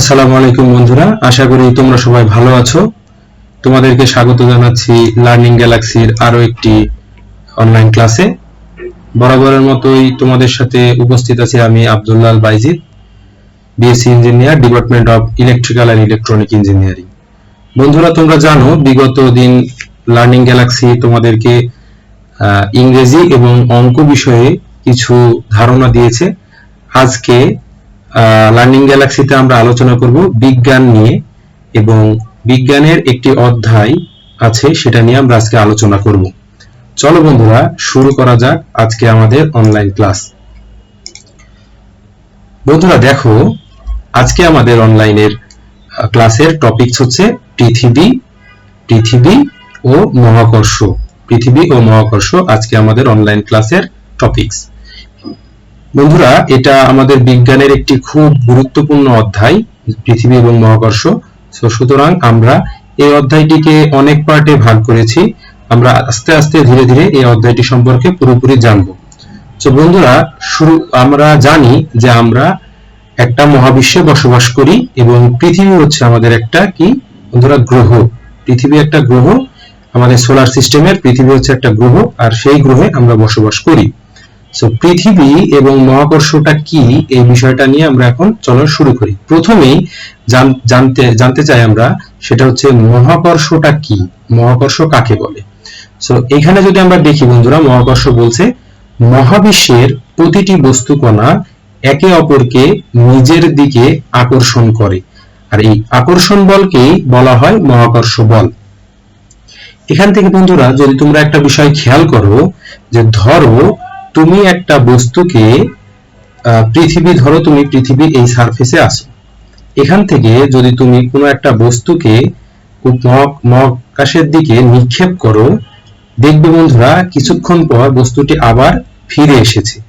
আসসালামু আলাইকুম বন্ধুরা, আশা করি তোমরা সবাই ভালো আছো। তোমাদেরকে স্বাগত জানাচ্ছি লার্নিং গ্যালাক্সির আরও একটি অনলাইন ক্লাসে বরাবরের মতোই তোমাদের সাথে উপস্থিত আছি আমি Abdullah Bayzid BSc engineer department of electrical and electronic engineering বন্ধুরা, তোমরা জানো, বিগত দিন লার্নিং গ্যালাক্সি তোমাদেরকে ইংরেজি এবং অঙ্ক বিষয়ে কিছু ধারণা দিয়েছে। আজকে লার্নিং গ্যালাক্সিতে আমরা আলোচনা করব বিজ্ঞান নিয়ে এবং বিজ্ঞানের একটি অধ্যায় আছে, সেটা নিয়ে আমরা আজকে আলোচনা করব। চলো বন্ধুরা, শুরু করা যাক আজকে আমাদের অনলাইন ক্লাস বন্ধুরা, দেখো, আজকে আমাদের অনলাইনের ক্লাসের টপিকস হচ্ছে পৃথিবী পৃথিবী ও মহাকর্ষ। পৃথিবী ও মহাকর্ষ আজকে আমাদের অনলাইন ক্লাসের টপিকস বন্ধুরা, এটা আমাদের বিজ্ঞানের একটি খুব গুরুত্বপূর্ণ অধ্যায়, পৃথিবী এবং মহাকর্ষ। সুতরাং আমরা এই অধ্যায়টিকে অনেক পার্টে ভাগ করেছি। আমরা আস্তে আস্তে ধীরে ধীরে এই অধ্যায়টি সম্পর্কে পুরোপুরি জানব। তো বন্ধুরা, শুরু, আমরা জানি যে আমরা একটা মহাবিশ্বে বসবাস করি এবং পৃথিবী হচ্ছে আমাদের একটা কি? বন্ধুরা, গ্রহ। পৃথিবী একটা গ্রহ, আমাদের সোলার সিস্টেমের পৃথিবী হচ্ছে একটা গ্রহ, আর সেই গ্রহে আমরা বসবাস করি। সো পৃথিবী এবং মহাকর্ষটা কি? এই বিষয়টা নিয়ে আমরা এখন চলো শুরু করি। প্রথমেই জানতে জানতে চাই আমরা, সেটা হচ্ছে মহাকর্ষটা কি? মহাকর্ষ কাকে বলে? সো এখানে যদি আমরা দেখি বন্ধুরা, মহাকর্ষ বলছে মহাবিশ্বের প্রতিটি বস্তু কণা একে অপরকে নিজের দিকে আকর্ষণ করে। আর এই আকর্ষণ বলকেই বলা হয় মহাকর্ষ বল। এখান থেকে বন্ধুরা, যদি তোমরা একটা বিষয় খেয়াল করো, যে ধরো তুমি একটা বস্তুকে পৃথিবী, ধরো তুমি পৃথিবীর এই সারফেসে আছো। এখান থেকে যদি তুমি কোনো একটা বস্তুকে মহা- মহাকাশের দিকে নিক্ষেপ করো, দেখবে বন্ধুরা, কিছুক্ষণ পর বস্তুটি আবার ফিরে এসেছে।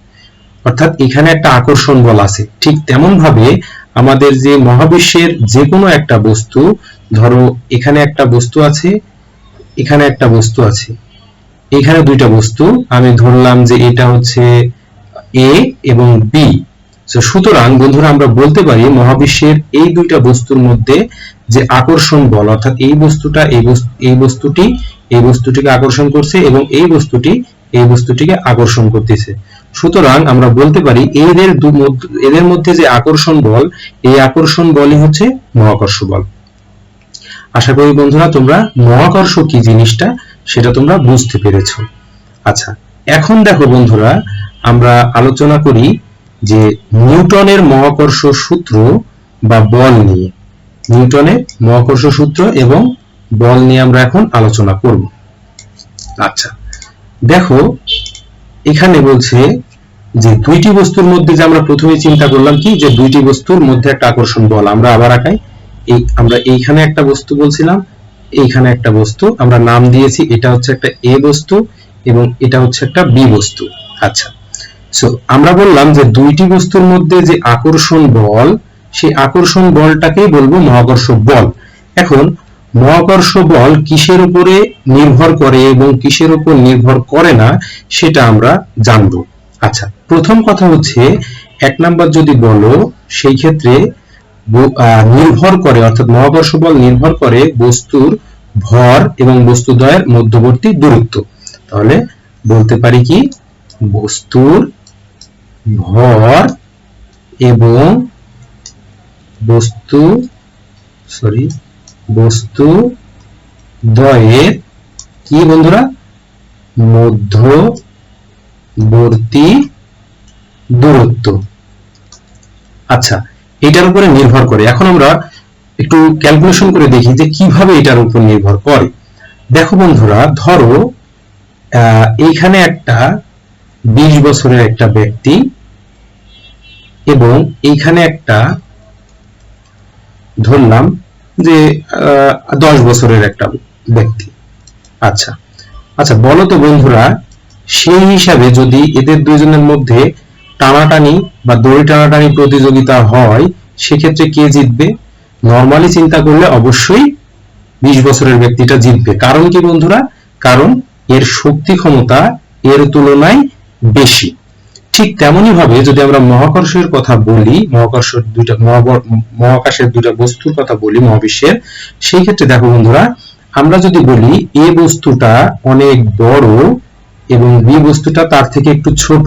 অর্থাৎ এখানে একটা আকর্ষণ বল আছে। ঠিক তেমন ভাবে আমাদের যে মহাবিশ্বের যে কোনো একটা বস্তু, ধরো এখানে একটা বস্তু আছে, এখানে একটা বস্তু আছে। এখানে দুইটা বস্তু। আমি ধরলাম যে এটা হচ্ছে এ এবং বি সুতরাং, বন্ধুরা, আমরা বলতে পারি মহাবিশ্বের এই দুইটা বস্তুর মধ্যে যে আকর্ষণ বল, অর্থাৎ এই বস্তুটা, এই বস্তু, এই বস্তুটি, এই বস্তুটিকে আকর্ষণ করছে এবং এই বস্তুটি, এই বস্তুটিকে আকর্ষণ করতেছে। সুতরাং, আমরা বলতে পারি এদের দু- এদের মধ্যে যে আকর্ষণ বল, এই আকর্ষণ বলই হচ্ছে মহাকর্ষ বল। আশা করি, বন্ধুরা, তোমরা মহাকর্ষ কি জিনিসটা সেটা তোমরা বুঝতে পেরেছ। আচ্ছা এখন দেখো বন্ধুরা, আমরা আলোচনা করি যে নিউটনের মহাকর্ষ সূত্র বা বল নিয়ে। নিউটনের মহাকর্ষ সূত্র এবং বল নিয়ে আমরা এখন আলোচনা করব। আচ্ছা দেখো, এখানে বলছে যে দুইটি বস্তুর মধ্যে যে আমরা প্রথমে চিন্তা করলাম কি, যে দুইটি বস্তুর মধ্যে একটা আকর্ষণ বল আমরা আবার আঁকাই। এই, আমরা এইখানে একটা বস্তু বলছিলাম এইখানে একটা বস্তু, আমরা নাম দিয়েছি, এটা হচ্ছে একটা এ বস্তু এবং এটা হচ্ছে একটা বি বস্তু। আচ্ছা সো আমরা বললাম যে দুইটি বস্তুর মধ্যে যে আকর্ষণ বল, সেই আকর্ষণ বলটাকেই বলব মহাকর্ষ বল। এখন, মহাকর্ষ বল কিসের উপরে নির্ভর করে এবং কিসের উপর নির্ভর করে না, সেটা আমরা জানব। আচ্ছা প্রথম কথা হচ্ছে, এক নাম্বার যদি বলো, সেই ক্ষেত্রে নির্ভর করে, অর্থাৎ মহাকর্ষ বল নির্ভর করে বস্তুর ভর এবং বস্তুদ্বয়ের মধ্যবর্তী দূরত্ব। তাহলে বলতে পারি কি? বস্তুর ভর এবং বস্তু সরি বস্তু দ্বয়ের কি বন্ধুরা? মধ্যবর্তী দূরত্ব। আচ্ছা এটার উপরে নির্ভর করে। এখন আমরা একটু ক্যালকুলেশন করে দেখি যে কীভাবে এটার উপর নির্ভর করে। দেখো বন্ধুরা, ধরো এইখানে একটা বিশ বছরের একটা ব্যক্তি এবং এইখানে একটা ধরলাম যে দশ বছরের একটা ব্যক্তি। আচ্ছা। আচ্ছা বলো তো বন্ধুরা, সেই হিসাবে যদি এদের দুজনের মধ্যে টানাটানি বা দড়ি টানাটানি প্রতিযোগিতা হয়, সেক্ষেত্রে কে জিতবে? নর্মালি চিন্তা করলে অবশ্যই বিশ বছরের ব্যক্তিটা জিতবে। কারণ কি বন্ধুরা? কারণ এর শক্তি ক্ষমতা এর তুলনায় বেশি। ঠিক তেমনি ভাবে যদি আমরা মহাকর্ষের কথা বলি মহাকর্ষ দুইটা মহাকাশের দুইটা বস্তুর কথা বলি, মহাবিশ্বের, সেই ক্ষেত্রে দেখো বন্ধুরা, আমরা যদি বলি এ বস্তুটা অনেক বড় এবং বি বস্তুটা তার থেকে একটু ছোট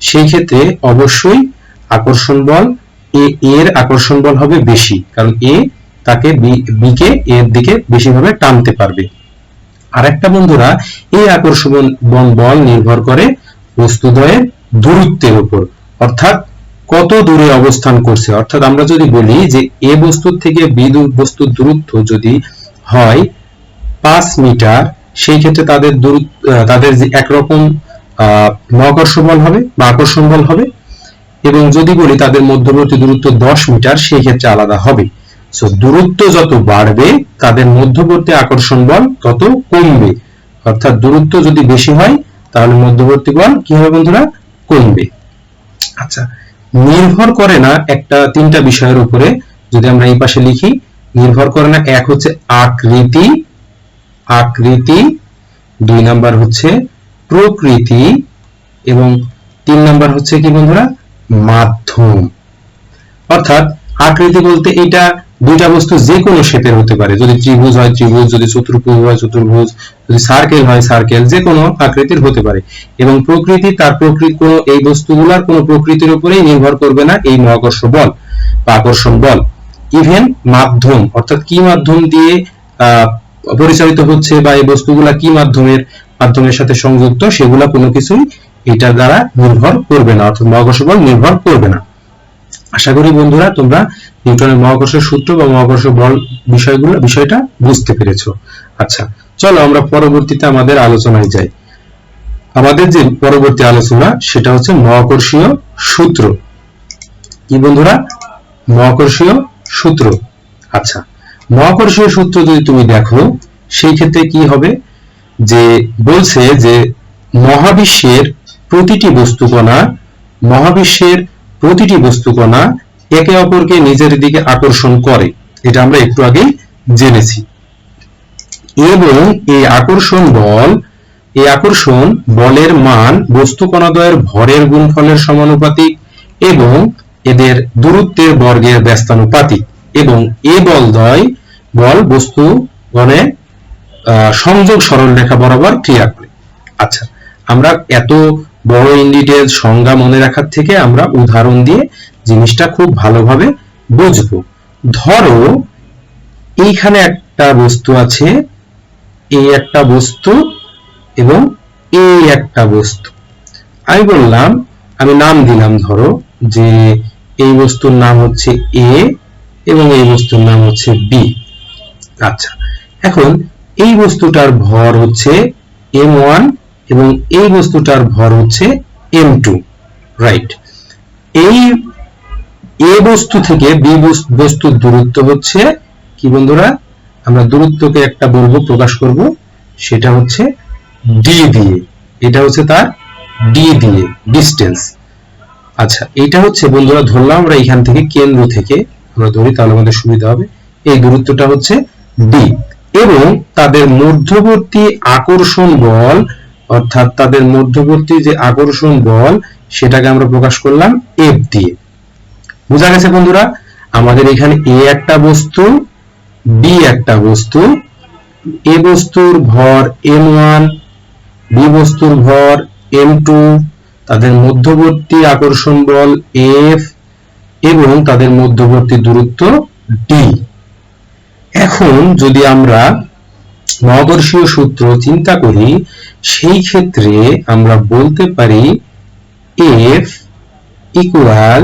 সেই ক্ষেত্রে অবশ্যই আকর্ষণ বল এ এর আকর্ষণ বল হবে বেশি কারণ এ তাকে বি কে এর দিকে বেশিভাবে টানতে পারবে। আরেকটা বন্ধুরা এই আকর্ষণ বল নির্ভর করে বস্তুদ্বয়ের দূরত্বের উপর অর্থাৎ কত দূরে অবস্থান করছে। অর্থাৎ আমরা যদি বলি যে এ বস্তুর থেকে বি বস্তুর দূরত্ব যদি হয় পাঁচ মিটার সেই ক্ষেত্রে তাদের আহ, তাদের যে একরকম মহাকর্ষ বল হবে বা আকর্ষণ বল হবে এবং যদি বলি তাদের মধ্যবর্তী দূরত্ব দশ মিটার, সেই ক্ষেত্রে আলাদা হবে। সো দূরত্ব যত বাড়বে, তাদের মধ্যবর্তী আকর্ষণ বল তত কমবে। অর্থাৎ দূরত্ব যদি বেশি হয়, তাহলে মধ্যবর্তী বল কি হবে বন্ধুরা? কমবে। আচ্ছা নির্ভর করে না একটা তিনটা বিষয়ের উপরে, যদি আমরা এই পাশে লিখি, নির্ভর করে না এক হচ্ছে আকৃতি আকৃতি, দুই নাম্বার হচ্ছে প্রকৃতি এবং তিন নাম্বার হচ্ছে কি বন্ধুরা? মাধ্যম। অর্থাৎ আকৃতি বলতে এটা দুইটা বস্তু যে কোনো শেপের হতে পারে। যদি ত্রিভুজ হয়, ত্রিভুজ, যদি চতুর্ভুজ হয়, চতুর্ভুজ, যদি সার্কেল হয় সার্কেল যে কোনো আকৃতির হতে পারে। এবং প্রকৃতি তার প্রকৃতি কোনো এই বস্তুগুলার কোনো প্রকৃতির উপরেই নির্ভর করবে না এই মহাকর্ষ বল বা আকর্ষণ বল। ইভেন মাধ্যম, অর্থাৎ কি মাধ্যম দিয়ে পরিচালিত হচ্ছে বা এই বস্তুগুলা কি মাধ্যমের মাধ্যমের সাথে সংযুক্ত, সেগুলা কোনো কিছুই এটা দ্বারা নির্ভর করবে না অর্থাৎ মহাকর্ষ বল নির্ভর করবে না। আশা করি বন্ধুরা তোমরা নিউটনের মহাকর্ষ সূত্র বা মহাকর্ষ বল বিষয়গুলো, বিষয়টা বুঝতে পেরেছ। আচ্ছা চলো আমরা পরবর্তীতে আমাদের আলোচনায় যাই। আমাদের যে পরবর্তী আলোচনা, সেটা হচ্ছে মহাকর্ষীয় সূত্র। কি বন্ধুরা? মহাকর্ষীয় সূত্র। আচ্ছা মহাকর্ষীয় সূত্র যদি তুমি দেখো, সেই ক্ষেত্রে কি হবে? যে বলছে যে মহাবিশ্বের প্রতিটি বস্তুকণা, মহাবিশ্বের প্রতিটি বস্তুকণা একে অপরকে নিজের দিকে আকর্ষণ করে। এটা আমরা একটু আগে জেনেছি। এবং এই আকর্ষণ বল, এই আকর্ষণ বলের মান বস্তু কণাদ্বয়ের ভরের গুণফলের সমানুপাতিক এবং এদের দূরত্বের বর্গের ব্যস্তানুপাতিক। এবং এ বল বলদ্বয় বল বস্তু গণে সংযোগ সরলরেখা বরাবর ক্রিয়া করে। আচ্ছা আমরা এত বড় ইন ডিটেল সংজ্ঞা মনে রাখার থেকে আমরা উদাহরণ দিয়ে জিনিসটা খুব ভালোভাবে বুঝব। ধরো, এইখানে একটা বস্তু আছে এই একটা বস্তু এবং এই একটা বস্তু। আমি বললাম, আমি নাম দিলাম ধরো যে এই বস্তুর নাম হচ্ছে এ এবং এই বস্তুর নাম হচ্ছে বি। আচ্ছা এখন এই বস্তুটার ভর হচ্ছে এম ওয়ান এবং এই বস্তুটার ভর হচ্ছে এম টু রাইট এই এ বস্তু থেকে বি বস্তুর দূরত্ব হচ্ছে কি বন্ধুরা? আমরা দূরত্বকে একটা বলব প্রকাশ করব, সেটা হচ্ছে ডি দিয়ে। এটা হচ্ছে তার ডি দিয়ে ডিস্টেন্স আচ্ছা এটা হচ্ছে বন্ধুরা ধরলাম আমরা এখান থেকে কেন্দ্র থেকে, আমরা ধরি তাহলে আমাদের সুবিধা হবে। এই দূরত্বটা হচ্ছে ডি এবং তাদের মধ্যবর্তী আকর্ষণ বল, অর্থাৎ তাদের মধ্যবর্তী যে আকর্ষণ বল, সেটাকে আমরা প্রকাশ করলাম এফ দিয়ে। বোঝা গেছে বন্ধুরা? আমাদের এখানে এ একটা বস্তু বি একটা বস্তু এ বস্তুর ভর এম ওয়ান বি বস্তুর ভর এম টু তাদের মধ্যবর্তী আকর্ষণ বল এফ এবং তাদের মধ্যবর্তী দূরত্ব ডি এখন যদি আমরা মহাকর্ষীয় সূত্র চিন্তা করি, সেই ক্ষেত্রে আমরা বলতে পারি F equal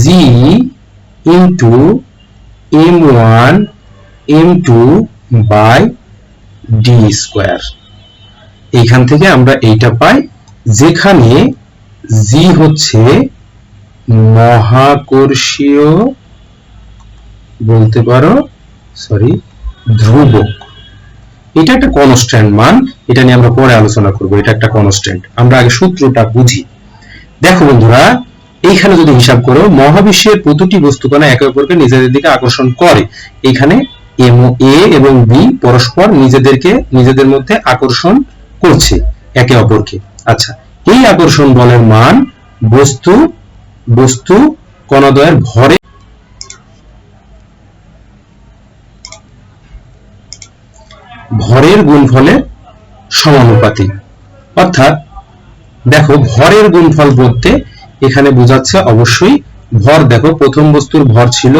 G into M one M two by D square এইখান থেকে আমরা এইটা পাই, যেখানে জি হচ্ছে মহাকর্ষীয়, বলতে পারো সরি ধ্রুবক। এটা একটা কনস্ট্যান্ট মান, এটা নিয়ে আমরা পরে আলোচনা করব, এটা একটা কনস্ট্যান্ট আমরা আগে সূত্রটা বুঝি। দেখো বন্ধুরা, এইখানে যদি হিসাব করো, মহাবিশ্বের প্রতিটি বস্তুকণা একে অপরকে নিজেদের দিকে আকর্ষণ করে। এখানে এম এ এবং বি পরস্পর নিজেদেরকে, নিজেদের মধ্যে আকর্ষণ করছে একে অপরকে। আচ্ছা এই আকর্ষণ বলের মান বস্তু বস্তু কণাদ্বয়ের ভরে ভরের গুণফলের সমানুপাতিক। অর্থাৎ, দেখো, ভরের গুণফল বলতে এখানে বোঝাচ্ছে অবশ্যই ভর। দেখো, প্রথম বস্তুর ভর ছিল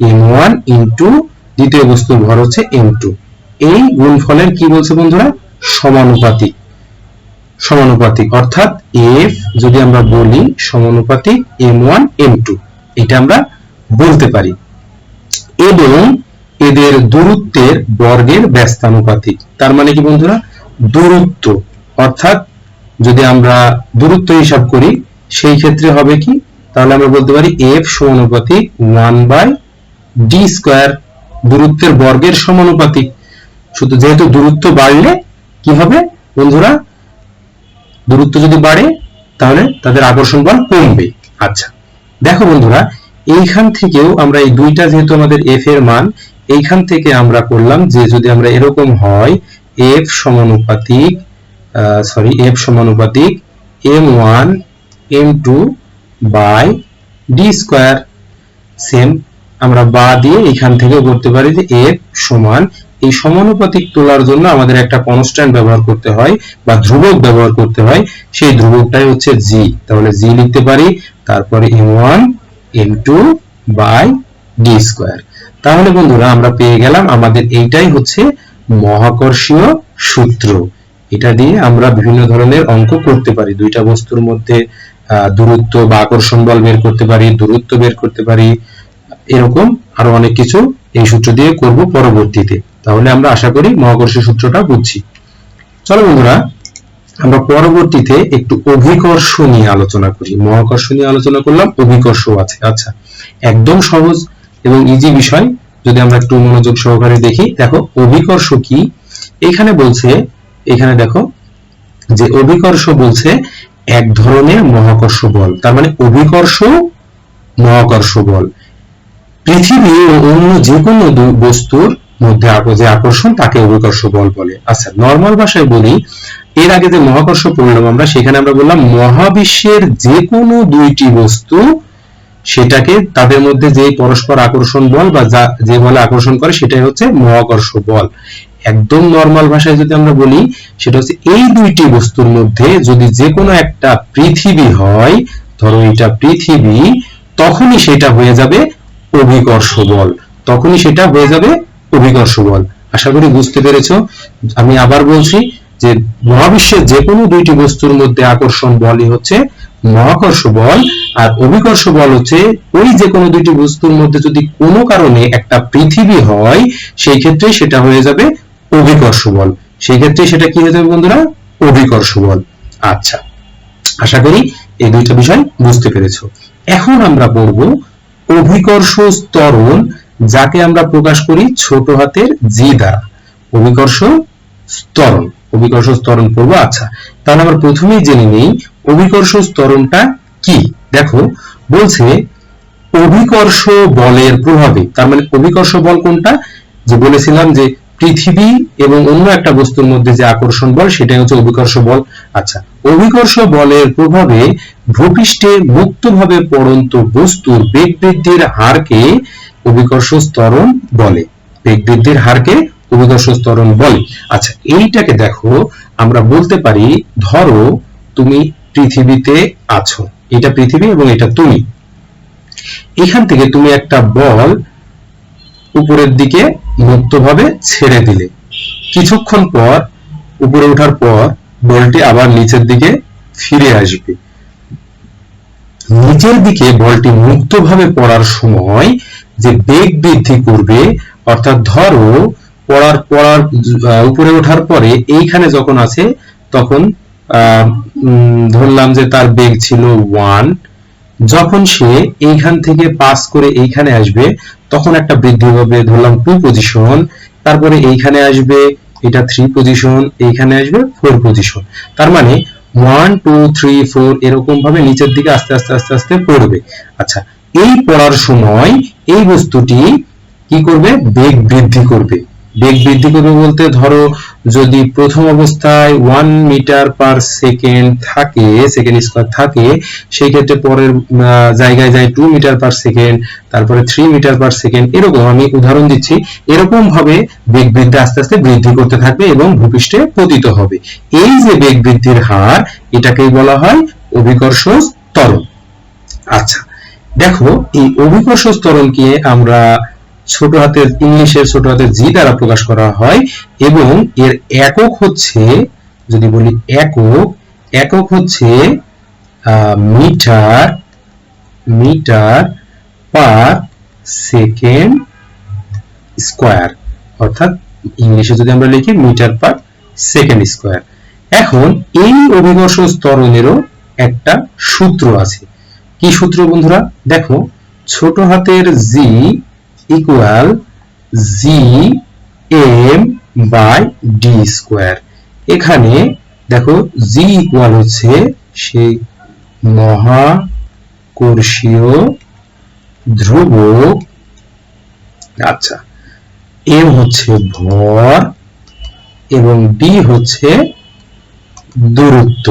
এম ওয়ান ইন্টু দ্বিতীয় বস্তুর ভর হচ্ছে এম টু এই গুণফলের কি বলছে বন্ধুরা? সমানুপাতিক। সমানুপাতিক। অর্থাৎ এফ যদি আমরা বলি সমানুপাতিক এম ওয়ান এম টু এটা আমরা বলতে পারি। এবং এদের দূরত্বের বর্গের ব্যস্তানুপাতিক। তার মানে কি বন্ধুরা? দূরত্ব। অর্থাৎ যদি আমরা দূরত্ব হিসাব করি, সেই ক্ষেত্রে হবে কি? তাহলে আমরা বলতে পারি এফ সমানুপাতিক ওয়ান বাই ডি স্কোয়ার দূরত্বের বর্গের সমানুপাতিক। শুধু যেহেতু দূরত্ব বাড়লে কি হবে বন্ধুরা? দূরত্ব যদি বাড়ে, তাহলে তাদের আকর্ষণ বল কমবে। আচ্ছা দেখো বন্ধুরা, এইখান থেকেও আমরা এই দুইটা যেহেতু আমাদের এফ এর মান এইখান থেকে আমরা করলাম যে যদি আমরা এরকম হয় এফ সমানুপাতিক সরি এফ সমানুপাতিক M one M two by D square same আমরা বা দিয়ে এখান থেকে করতে পারি যে এফ সমান, এই সমানুপাতিক তোলার জন্য আমাদের একটা কনস্ট্যান্ট ব্যবহার করতে হয় বা ধ্রুবক ব্যবহার করতে হয়, সেই ধ্রুবকটাই হচ্ছে জি তাহলে জি লিখতে পারি, তারপরে M one M two by D square তাহলে বন্ধুরা আমরা পেয়ে গেলাম আমাদের এইটাই হচ্ছে মহাকর্ষীয় সূত্র। এটা দিয়ে আমরা বিভিন্ন ধরনের অঙ্ক করতে পারি। দুইটা বস্তুর মধ্যে দূরত্ব বা আকর্ষণ বল বের করতে পারি, দূরত্ব বের করতে পারি, এরকম আরও অনেক কিছু এই সূত্র দিয়ে করব পরবর্তীতে। তাহলে আমরা আশা করি মহাকর্ষীয় সূত্রটা বুঝছি। চলো বন্ধুরা, আমরা পরবর্তীতে একটু অভিকর্ষ নিয়ে আলোচনা করি। মহাকর্ষ নিয়ে আলোচনা করলাম অভিকর্ষ আছে। আচ্ছা একদম সহজ এবং ইজি বিষয়, যদি আমরা একটু মনোযোগ সহকারে দেখি, দেখো, অভিকর্ষ কি? এখানে বলছে, এখানে দেখো, যে অভিকর্ষ বলছে এক ধরনের মহাকর্ষ বল। তার মানে অভিকর্ষ, মহাকর্ষ বল। পৃথিবী ও অন্য যে কোনো বস্তুর মধ্যে যে আকর্ষণ, তাকে অভিকর্ষ বল বলে। আচ্ছা নর্মাল ভাষায় বলি, এর আগে যে মহাকর্ষ পড়লাম আমরা, সেখানে আমরা বললাম মহাবিশ্বের যে কোনো দুইটি বস্তু সেটাকে তাদের মধ্যে যে পরস্পর আকর্ষণ বল বা যে বলে আকর্ষণ করে, সেটাই হচ্ছে মহাকর্ষ বল। একদম নর্মাল ভাষায় যদি আমরা বলি, সেটা হচ্ছে এই দুইটি বস্তুর মধ্যে যদি যে কোনো একটা পৃথিবী হয়, ধরো এটা পৃথিবী, তখনই সেটা হয়ে যাবে অভিকর্ষ বল। তখনই সেটা হয়ে যাবে অভিকর্ষ বল। আশা করি বুঝতে পেরেছ? আমি আবার বলছি যে মহাবিশ্বের যে কোনো দুইটি বস্তুর মধ্যে আকর্ষণ বলই হচ্ছে মহাকর্ষ বল আর অভিকর্ষ বল হচ্ছে ওই যে কোনো দুইটি বস্তুর মধ্যে যদি কোনো কারণে একটা পৃথিবী হয়, সেই ক্ষেত্রে সেটা হয়ে যাবে অভিকর্ষ বল। সেই ক্ষেত্রে সেটা কি হয়ে যাবে বন্ধুরা? অভিকর্ষ বল। আচ্ছা আশা করি এই দুইটা বিষয় বুঝতে পেরেছ। এখন আমরা পড়ব অভিকর্ষ স্তরণ যাকে আমরা প্রকাশ করি ছোট হাতের জি দ্বারা। অভিকর্ষ স্তরণ অভিকর্ষ স্তরণ পড়ব আচ্ছা তাহলে আমরা প্রথমেই জেনে নিই অভিকর্ষ স্তরণটা কি? দেখো, বলছে অভিকর্ষ বলের প্রভাবে, তার মানে অভিকর্ষ বল কোনটা? যে বলেছিলাম যে পৃথিবী এবং অন্য একটা বস্তুর মধ্যে যে আকর্ষণ বল, সেটাই হচ্ছে অভিকর্ষ বল। আচ্ছা অভিকর্ষ বলের প্রভাবে ভূপৃষ্ঠে মুক্তভাবে পড়ন্ত বস্তুর বেগ বৃদ্ধির হারকে অভিকর্ষ স্তরণ বলে। বেগ বৃদ্ধির হারকে অভিকর্ষ স্তরণ বলে। আচ্ছা এইটাকে দেখো, আমরা বলতে পারি, ধরো তুমি পৃথিবীতে আছো। এটা পৃথিবী এবং এটা তুমি। এখান থেকে তুমি একটা বল উপরের দিকে মুক্তভাবে ছেড়ে দিলে। কিছুক্ষণ পর, উপরে ওঠার পর, বলটি আবার নিচের দিকে ফিরে আসবে। নিচের দিকে বলটি মুক্তভাবে পড়ার সময় যে বেগ বৃদ্ধি করবে, অর্থাৎ ধরো পড়ার পড়ার উপরে ওঠার পরে এইখানে যখন আছে, তখন ধরলাম যে তার বেগ ছিল ওয়ান যখন সে এইখান থেকে পাস করে এইখানে আসবে, তখন একটা বৃদ্ধি হবে, ধরলাম টু পজিশন তারপরে এইখানে আসবে, এটা থ্রি পজিশন এইখানে আসবে ফোর পজিশন তার মানে ওয়ান টু থ্রি ফোর এরকম ভাবে নিচের দিকে আস্তে আস্তে আস্তে আস্তে পড়বে। আচ্ছা এই পড়ার সময় এই বস্তুটি কি করবে? বেগ বৃদ্ধি করবে। বেগ বৃদ্ধি করবে বলতে ধরো যদি প্রথম অবস্থায় ওয়ান মিটার পার সেকেন্ড থাকে সেকেন্ড স্কোয়ার থাকে, সেই ক্ষেত্রে পরের জায়গায় যায় টু মিটার পার সেকেন্ড তারপরে থ্রি মিটার পার সেকেন্ড এরকম আমি উদাহরণ দিচ্ছি। এরকম ভাবে বেগ বৃদ্ধি আস্তে আস্তে বৃদ্ধি করতে থাকবে এবং ভূপৃষ্ঠে পতিত হবে। এই যে বেগ বৃদ্ধির হার, এটাকেই বলা হয় অভিকর্ষ ত্বরণ। আচ্ছা দেখো এই অভিকর্ষ ত্বরণকে আমরা ছোট হাতের ইংলিশের ছোট হাতের জি দ্বারা প্রকাশ করা হয় এবং এর একক হচ্ছে, যদি বলি একক একক হচ্ছে metre metre per second square. অর্থাৎ ইংলিশে যদি আমরা লিখি, মিটার পার সেকেন্ড স্কোয়ার। এখন এই অভিকর্ষ ত্বরণেরও একটা সূত্র আছে। কি সূত্র বন্ধুরা? দেখো, ছোট হাতের G equal G M by D square এখানে দেখো জি ইকুয়াল হচ্ছে সেই মহাকর্ষীয় ধ্রুবক আচ্ছা এম হচ্ছে ভর এবং ডি হচ্ছে দূরত্ব।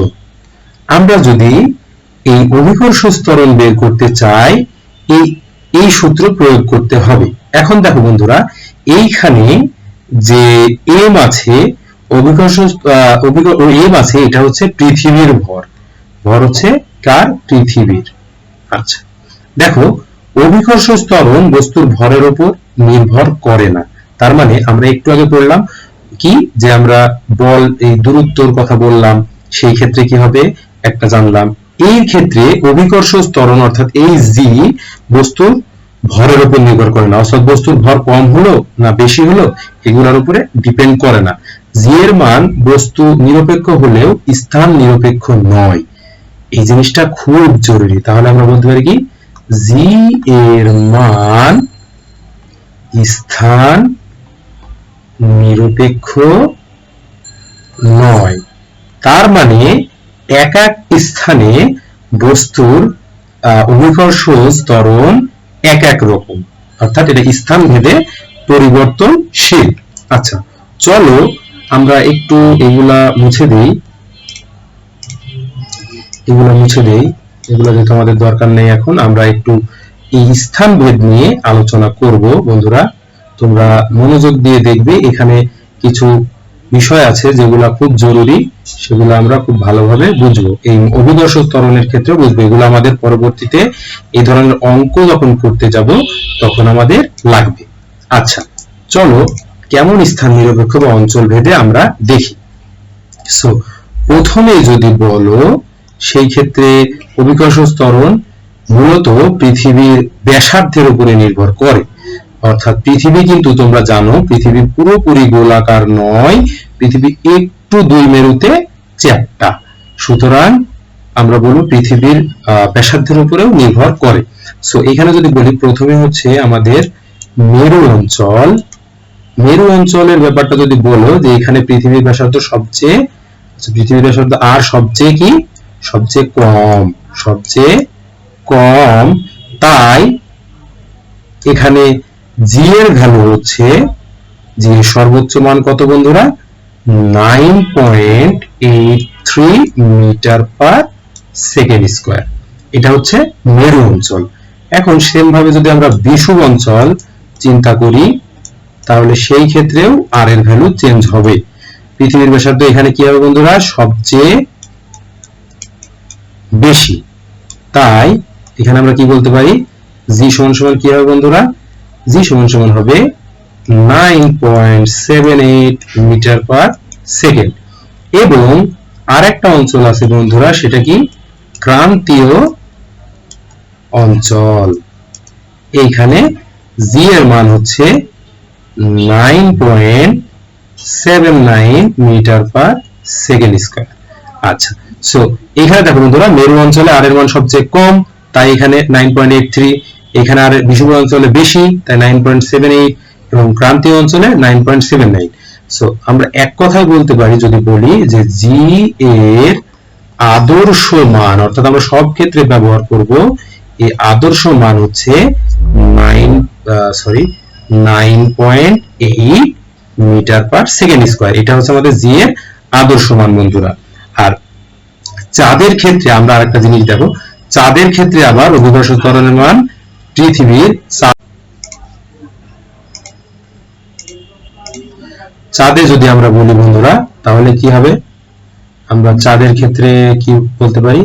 আমরা যদি এই অভিকর্ষ ত্বরণ বের করতে চাই, এই এই সূত্র প্রয়োগ করতে হবে। এখন দেখো বন্ধুরা, এইখানে যে এম আছে, অভিকর্ষ এম আছে, এটা হচ্ছে পৃথিবীর ভর। ভর হচ্ছে কার? পৃথিবীর। আচ্ছা দেখো, অভিকর্ষ স্তরণ বস্তুর ভরের উপর নির্ভর করে না। তার মানে আমরা একটু আগে পড়লাম কি? যে আমরা বল, এই দূরত্বর কথা বললাম, সেই ক্ষেত্রে কি হবে? একটা জানলাম। এই ক্ষেত্রে অভিকর্ষ ত্বরণ, অর্থাৎ এই জি বস্তুর ভরের উপর নির্ভর করে না। অর্থাৎ বস্তুর ভর কম হলো না বেশি হলো, এগুলোর উপরে ডিপেন্ড করে না। জি এর মান বস্তু নিরপেক্ষ হলেও স্থান নিরপেক্ষ নয়। এই জিনিসটা খুব জরুরি। তাহলে আমরা বলতে পারি কি? জি এর মান স্থান নিরপেক্ষ নয়। তার মানে এক এক স্থানে বস্তুর আহ, অভিকর্ষ ত্বরণ এক এক রকম। অর্থাৎ এটা স্থান ভেদে পরিবর্তনশীল। আচ্ছা চলো আমরা একটু এগুলা মুছে দিই। এগুলো মুছে দেই। এগুলো যেহেতু আমাদের দরকার নেই এখন আমরা একটু এই স্থান ভেদ নিয়ে আলোচনা করব বন্ধুরা। তোমরা মনোযোগ দিয়ে দেখবে এখানে কিছু বিষয় আছে যেগুলো খুব জরুরি, সেগুলো আমরা খুব ভালোভাবে বুঝব। এই অভিকর্ষ ত্বরণের ক্ষেত্রে বুঝব, এগুলো আমাদের পরবর্তীতে এই ধরনের অঙ্ক যখন করতে যাব, তখন আমাদের লাগবে। আচ্ছা চলো কেমন স্থান নিরপেক্ষ বা অঞ্চল ভেদে আমরা দেখি। সো প্রথমে যদি বলো, সেই ক্ষেত্রে অভিকর্ষ ত্বরণ মূলত পৃথিবীর ব্যাসার্ধের উপরে নির্ভর করে। অর্থাৎ পৃথিবী কিন্তু তোমরা জানো পৃথিবী পুরোপুরি গোলাকার নয় পৃথিবী একটু দুই মেরুতে চ্যাপ্টা। সুতরাং আমরা বলব পৃথিবীর ব্যাসার্ধের উপরেও নির্ভর করে। সো এখানে যদি বলি প্রথমে হচ্ছে আমাদের মেরু অঞ্চল। মেরু অঞ্চলের ব্যাপারটা যদি বলো যে এখানে পৃথিবীর ব্যাসার্ধ সবচেয়ে আচ্ছা, পৃথিবীর ব্যাসার্ধ আর সবচেয়ে কি? সবচেয়ে কম সবচেয়ে কম। তাই এখানে জি এর ভ্যালু হচ্ছে জি এর সর্বোচ্চ মান কত বন্ধুরা? Nine point eight three metre per second square এটা হচ্ছে মেরু অঞ্চল। এখন সেম ভাবে যদি আমরা বিষুব অঞ্চল চিন্তা করি, তাহলে সেই ক্ষেত্রেও আর এর ভ্যালু চেঞ্জ হবে। পৃথিবীর ব্যাসার্ধ এখানে কি হবে বন্ধুরা? সবচেয়ে বেশি। তাই এখানে আমরা কি বলতে পারি? জি সমান সমান কি হবে বন্ধুরা? জি সমান সমান হবে মিটার পার সেকেন্ড এবং আরেকটা অঞ্চল আছে বন্ধুরা, সেটা কি? ক্রান্তীয় অঞ্চল। এইখানে জি এর মান হচ্ছে nine point seven nine metre per second square আচ্ছা সো এখানে দেখো বন্ধুরা, মেরু অঞ্চলে আর এর মান সবচেয়ে কম, তাই এখানে নাইন পয়েন্ট এইট থ্রি এখানে আর বিষুব অঞ্চলে বেশি, তাই নাইন পয়েন্ট সেভেন এইট এবং ক্রান্তীয় অঞ্চলে nine point seven nine so আমরা এক কথায় বলতে পারি, যদি বলি যে জি এর আদর্শ মান, অর্থাৎ আমরা সব ক্ষেত্রে ব্যবহার করব, এই আদর্শ মান হচ্ছে nine sorry nine point eight metre per second square এটা হচ্ছে আমাদের জি এর আদর্শ মান, বন্ধুরা। আর চাঁদের ক্ষেত্রে আমরা আরেকটা জিনিস দেখো, চাঁদের ক্ষেত্রে আবার অভিকর্ষ ত্বরণের মান পৃথিবীর চাঁদে যদি আমরা বলি বন্ধুরা, তাহলে কি হবে? আমরা চাঁদের ক্ষেত্রে কি বলতে পারি?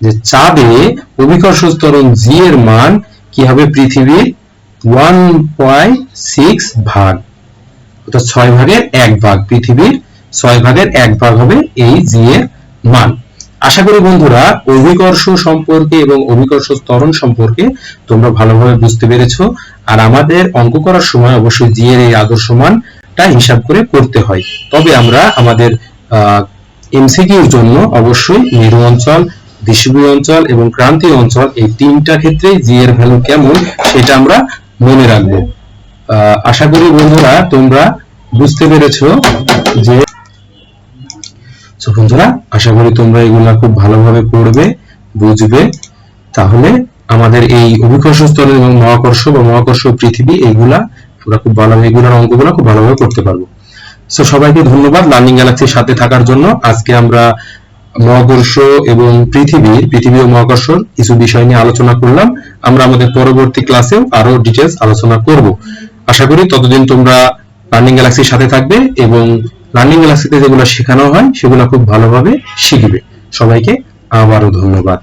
যে চাঁদে অভিকর্ষ ত্বরণ জি এর মান কি হবে পৃথিবীর ওয়ান পয়েন্ট সিক্স ভাগ। ছয় ভাগের এক ভাগ, পৃথিবীর ছয় ভাগের এক ভাগ হবে এই জি এর মান। আশা করি বন্ধুরা, অভিকর্ষ সম্পর্কে এবং অভিকর্ষ ত্বরণ সম্পর্কে তোমরা ভালোভাবে বুঝতে পেরেছ। আর আমাদের অঙ্ক করার সময় অবশ্যই জি এর এই আদর্শ মানটা হিসাব করে করতে হয়। তবে আমরা আমাদের এমসিকিউর জন্য অবশ্যই মেরু অঞ্চল, দেশীয় অঞ্চল এবং ক্রান্তীয় অঞ্চল এই তিনটা ক্ষেত্রে জি এর ভ্যালু কেমন সেটা আমরা মনে রাখব। আশা করি বন্ধুরা তোমরা বুঝতে পেরেছ যে তো বন্ধুরা, আশা করি তোমরা এগুলা খুব ভালোভাবে পড়বে, বুঝবে। তাহলে আমাদের এই অভিকর্ষ স্তরের এবং মহাকর্ষ বা মহাকর্ষ পৃথিবী, এগুলা আমরা খুব ভালোভাবে এগুলোর অঙ্কগুলো খুব ভালোভাবে করতে পারব। সো সবাইকে ধন্যবাদ লার্নিং গ্যালাক্সির সাথে থাকার জন্য। আজকে আমরা মহাকর্ষ এবং পৃথিবীর পৃথিবী ও মহাকর্ষর কিছু বিষয় নিয়ে আলোচনা করলাম। আমরা আমাদের পরবর্তী ক্লাসেও আরও ডিটেলস আলোচনা করব। আশা করি ততদিন তোমরা লার্নিং গ্যালাক্সির সাথে থাকবে এবং লার্নিং ক্লাসেতে যেগুলো শেখানো হয় সেগুলো খুব ভালোভাবে শিখবে। সবাইকে আবারও ধন্যবাদ।